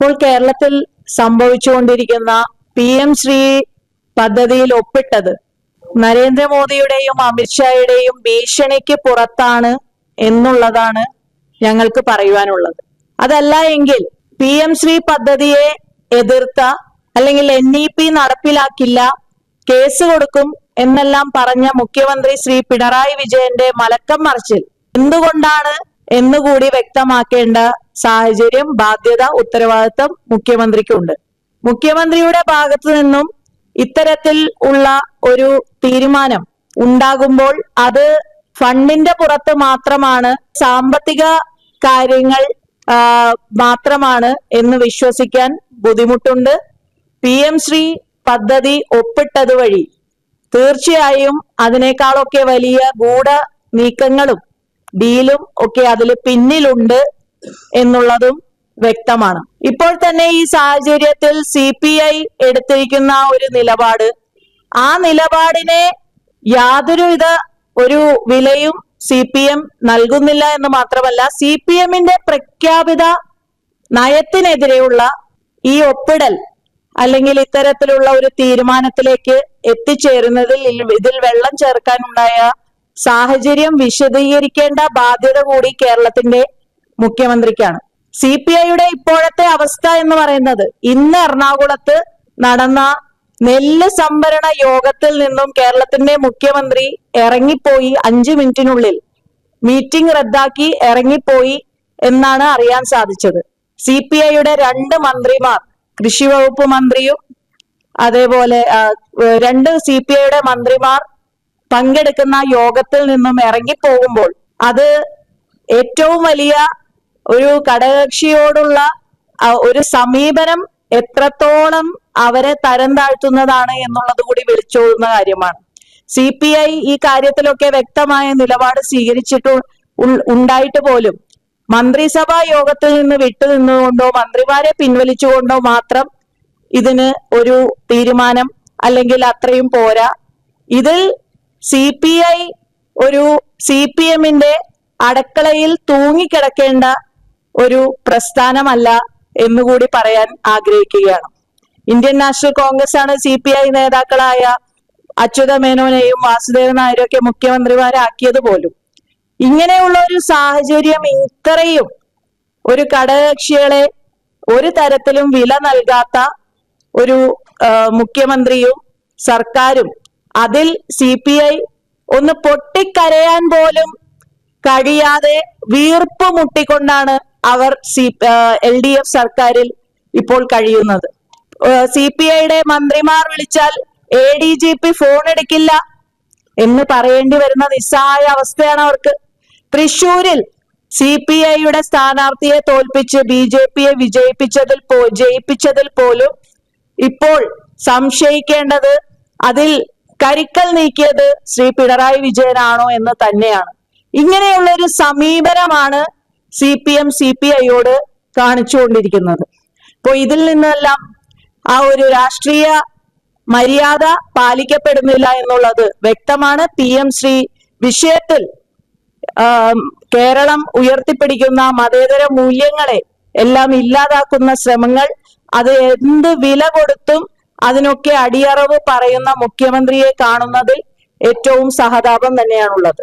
ഇപ്പോൾ കേരളത്തിൽ സംഭവിച്ചുകൊണ്ടിരിക്കുന്ന പി എം ശ്രീ പദ്ധതിയിൽ ഒപ്പിട്ടത് നരേന്ദ്രമോദിയുടെയും അമിത്ഷായുടെയും ഭീഷണിക്ക് പുറത്താണ് എന്നുള്ളതാണ് ഞങ്ങൾക്ക് പറയുവാനുള്ളത്. അതല്ല എങ്കിൽ പി എം ശ്രീ പദ്ധതിയെ എതിർത്ത അല്ലെങ്കിൽ എൻ ഇ പി നടപ്പിലാക്കില്ല കേസ് കൊടുക്കും എന്നെല്ലാം പറഞ്ഞ മുഖ്യമന്ത്രി ശ്രീ പിണറായി വിജയന്റെ മലക്കം മറിച്ചിൽ എന്തുകൊണ്ടാണ് എന്നുകൂടി വ്യക്തമാക്കേണ്ട സാഹചര്യം ബാധ്യത ഉത്തരവാദിത്തം മുഖ്യമന്ത്രിക്കുണ്ട്. മുഖ്യമന്ത്രിയുടെ ഭാഗത്തു നിന്നും ഇത്തരത്തിൽ ഉള്ള ഒരു തീരുമാനം ഉണ്ടാകുമ്പോൾ അത് ഫണ്ടിന്റെ പുറത്ത് മാത്രമാണ് സാമ്പത്തിക കാര്യങ്ങൾ മാത്രമാണ് എന്ന് വിശ്വസിക്കാൻ ബുദ്ധിമുട്ടുണ്ട്. പി എം ശ്രീ പദ്ധതി ഒപ്പിട്ടത് വഴി തീർച്ചയായും അതിനേക്കാളൊക്കെ വലിയ ഗൂഢ നീക്കങ്ങളും ഡീലും ഒക്കെ അതിൽ പിന്നിലുണ്ട്. എന്നുള്ളതും വ്യക്തമാണ്. ഇപ്പോൾ തന്നെ ഈ സാഹചര്യത്തിൽ സി പി ഐ എടുത്തിരിക്കുന്ന ഒരു നിലപാട് ആ നിലപാടിനെ യാതൊരുവിധ ഒരു വിലയും സി പി എം നൽകുന്നില്ല എന്ന് മാത്രമല്ല സി പി എമ്മിന്റെ പ്രഖ്യാപിത നയത്തിനെതിരെയുള്ള ഈ ഒപ്പിടൽ അല്ലെങ്കിൽ ഇത്തരത്തിലുള്ള ഒരു തീരുമാനത്തിലേക്ക് എത്തിച്ചേരുന്നതിൽ ഇതിൽ വെള്ളം ചേർക്കാനുണ്ടായ സാഹചര്യം വിശദീകരിക്കേണ്ട ബാധ്യത കൂടി കേരളത്തിന്റെ മുഖ്യമന്ത്രിക്കാണ്. സി പി ഐയുടെ ഇപ്പോഴത്തെ അവസ്ഥ എന്ന് പറയുന്നത് ഇന്ന് എറണാകുളത്ത് നടന്ന നെല്ല് സംഭരണ യോഗത്തിൽ നിന്നും കേരളത്തിന്റെ മുഖ്യമന്ത്രി ഇറങ്ങിപ്പോയി അഞ്ചു മിനിറ്റിനുള്ളിൽ. മീറ്റിംഗ് റദ്ദാക്കി ഇറങ്ങിപ്പോയി എന്നാണ് അറിയാൻ സാധിച്ചത്. സി പി ഐയുടെ രണ്ട് മന്ത്രിമാർ കൃഷി വകുപ്പ് മന്ത്രിയും അതേപോലെ രണ്ട് സി പി ഐയുടെ മന്ത്രിമാർ പങ്കെടുക്കുന്ന യോഗത്തിൽ നിന്നും ഇറങ്ങിപ്പോകുമ്പോൾ അത് ഏറ്റവും വലിയ ഒരു ഘടകകക്ഷിയോടുള്ള ഒരു സമീപനം എത്രത്തോളം അവരെ തരം താഴ്ത്തുന്നതാണ് എന്നുള്ളത് കൂടി വിളിച്ചോതുന്ന കാര്യമാണ്. സി പി ഐ ഈ കാര്യത്തിലൊക്കെ വ്യക്തമായ നിലപാട് സ്വീകരിച്ചിട്ട് ഉണ്ടായിട്ട് പോലും മന്ത്രിസഭാ യോഗത്തിൽ നിന്ന് വിട്ടുനിന്നുകൊണ്ടോ മന്ത്രിമാരെ പിൻവലിച്ചുകൊണ്ടോ മാത്രം ഇതിന് ഒരു തീരുമാനം അല്ലെങ്കിൽ അത്രയും പോരാ. ഇതിൽ സി പി ഐ ഒരു സി പി എമ്മിന്റെ അടക്കളയിൽ തൂങ്ങിക്കിടക്കേണ്ട ഒരു പ്രസ്ഥാനമല്ല എന്നുകൂടി പറയാൻ ആഗ്രഹിക്കുകയാണ്. ഇന്ത്യൻ നാഷണൽ കോൺഗ്രസ് ആണ് സി പി ഐ നേതാക്കളായ അച്യുത മേനോനെയും വാസുദേവൻ നായരും ഒക്കെ മുഖ്യമന്ത്രിമാരാക്കിയത് പോലും. ഇങ്ങനെയുള്ള ഒരു സാഹചര്യം ഇത്രയും ഒരു ഘടകകക്ഷികളെ ഒരു തരത്തിലും വില നൽകാത്ത ഒരു മുഖ്യമന്ത്രിയും സർക്കാരും അതിൽ സി പി ഐ ഒന്ന് പൊട്ടിക്കരയാൻ പോലും കഴിയാതെ വീർപ്പ് മുട്ടിക്കൊണ്ടാണ് അവർ സി എൽ ഡി എഫ് സർക്കാരിൽ ഇപ്പോൾ കഴിയുന്നത്. സി പി ഐയുടെ മന്ത്രിമാർ വിളിച്ചാൽ A D G P phone എടുക്കില്ല എന്ന് പറയേണ്ടി വരുന്ന നിസ്സഹായ അവസ്ഥയാണ് അവർക്ക്. തൃശൂരിൽ സി പി ഐയുടെ സ്ഥാനാർത്ഥിയെ തോൽപ്പിച്ച് ബി ജെ പിയെ വിജയിപ്പിച്ചതിൽ പോ ജയിപ്പിച്ചതിൽ പോലും ഇപ്പോൾ സംശയിക്കേണ്ടത് അതിൽ കരിക്കൽ നീക്കിയത് ശ്രീ പിണറായി വിജയനാണോ എന്ന് തന്നെയാണ്. ഇങ്ങനെയുള്ള ഒരു സമീപനമാണ് C P M C P ഐയോട് കാണിച്ചുകൊണ്ടിരിക്കുന്നത്. ഇപ്പോൾ ഇതിൽ നിന്നെല്ലാം ആ ഒരു രാഷ്ട്രീയ മര്യാദ പാലിക്കപ്പെടുന്നില്ല എന്നുള്ളത് വ്യക്തമാണ്. പി എം ശ്രീ വിഷയത്തിൽ കേരളം ഉയർത്തിപ്പിടിക്കുന്ന മതേതര മൂല്യങ്ങളെ എല്ലാം ഇല്ലാതാക്കുന്ന ശ്രമങ്ങൾ അത് എന്ത് വില കൊടുത്തും അതിനൊക്കെ അടിയറവ് പറയുന്ന മുഖ്യമന്ത്രിയെ കാണുന്നതിൽ ഏറ്റവും സഹതാപം തന്നെയാണുള്ളത്.